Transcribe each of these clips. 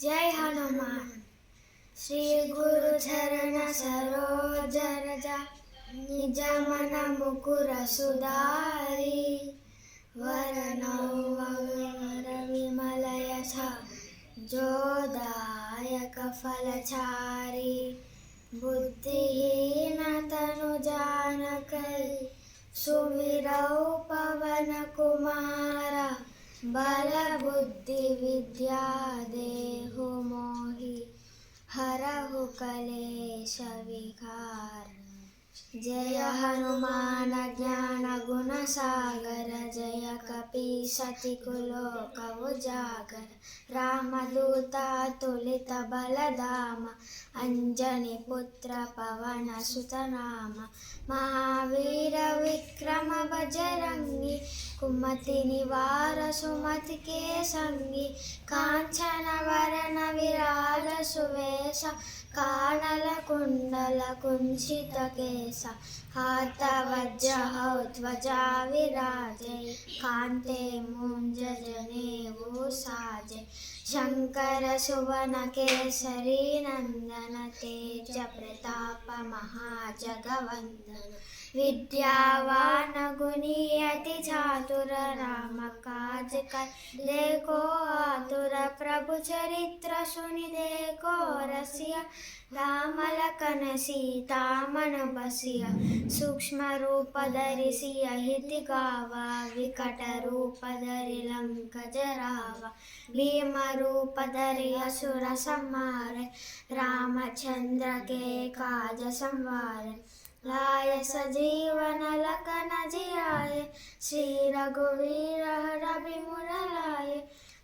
जय हनुमान। श्री गुरु चरण सरोज रजा निज मन मुकुर सुधारी। वरणौ वगर विमल यश जोदायक फलचारी बुद्धिहीन तनु जानकै सुमिरौ पवन कुमारा। బలబుద్ధి విద్యా దేహు మోహి హరహు కలేశ వికార్. జయ హనుమాన జ్ఞాన గుణ సాగర జయ కపి సతి కులోకవు జాగర రామదూత తులిత బలదామ అంజని పుత్ర పవన సుతనామ. మహావీర విక్రమ బజరంగి సుమతి నివార సుమతికే సంగి. కాంచనవరణ విరాజ సువేశ. కాణల కుండల కుంచిత కేశ. హాతవజ్ర ధ్వజా విరాజే. కాంతే ముంజనేవు సాజే శంకర సువన కేసరి నందన తేజ ప్రతాప మహాజగవందన విద్యావాన గుణీయతి చాతుర तेज प्रताप महाजगवन्दन विद्यावान गुणी अति चातुर राम काज कर देखो आतुर प्रभु चरित्र सुनि देखो रसिया राम लखन सीता मन बसिया सूक्ष्म रूप धरि सिय हिति गावा विकट रूप धरि लंक जरावा भीम रूप धरि असुर संहारे रामचंद्र के काज संवारे लाय सजीवन लखन जियाए श्री रघुवीर रवि लाए।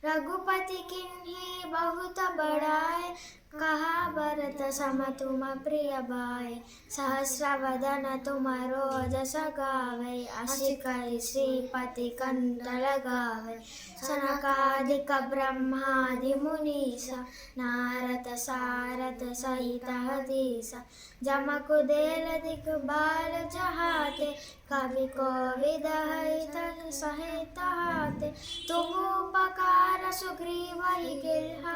रघुपति किन्ही बहुत बड़ाए। कहा, भरत सम तुम प्रिय भाई। सहस्र वदन तुम रोज सगावे अशिकई श्रीपति कंत लगावे। सनकादिक ब्रह्मादि मुनीसा। नारद सारद सहित हदीस। जम कुदेल दिक बाल जहाते कवि को विदहित सहित हाते। तुम उपकार सुग्रीव गिरहा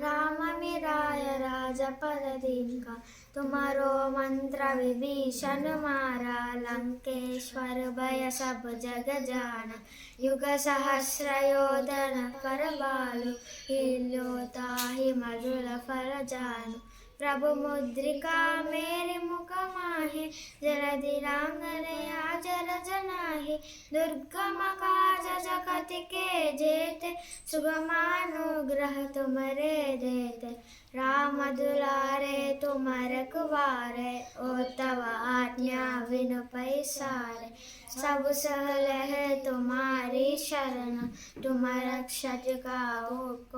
राम मिराय राज पद का तुम्हारो मंत्र विभीषण मारा लंकेश्वर भय सब जग जान युग सहस्र योधन कर बालु हिलोताहि मधुर फल जानु प्रभु मुद्रिका मेरे मुख माहे जलधि रांगने आजर जनाहे दुर्गम काज जगत के जेते, सुगमानुग्रह तुमरे देते। राम दुलारे, तुम कुवारे ओ तव आज्ञा विन पैसारे। सब सहल है तुम्हारी शरण, तुम रक्षज का को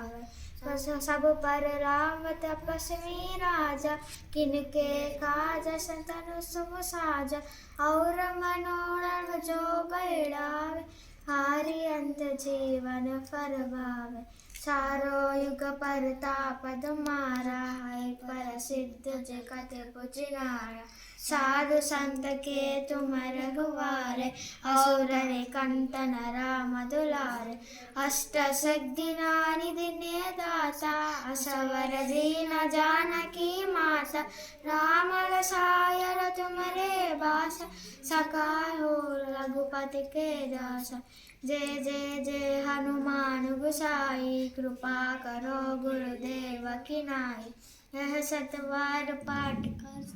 सब पर राम तपस्वी राजा किनके काज संतनु सुम साजा, और मनोरम जो बैड़ावे हारि अंत जीवन फरवावे सारो युग पर तापद मारा है पर सिद्ध जगत पुजनारा साधु संत के तुम रघुवारे। असुर कंटन राम दुलारे अष्ट सद्दिनानि दिने दाता असवर दीन जानकी माता। राम रसायर तुमरे बास। सकाय रघुपति के दास। जय जय जय हनुमान गुसाई। कृपा करो गुरुदेव की नाई। यह सतवार पाठ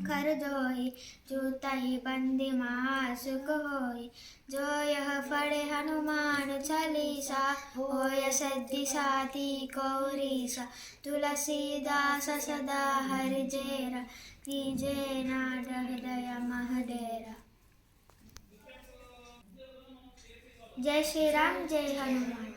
कर दोई जो तही बंदी महासुख होई जो यह पढ़े हनुमान चालीसा। होय सद्धि साती कौरीसा। तुलसीदास सदा हरि जेरा। कीजे नाड हृदय महडेरा। जय श्री राम, जय हनुमान।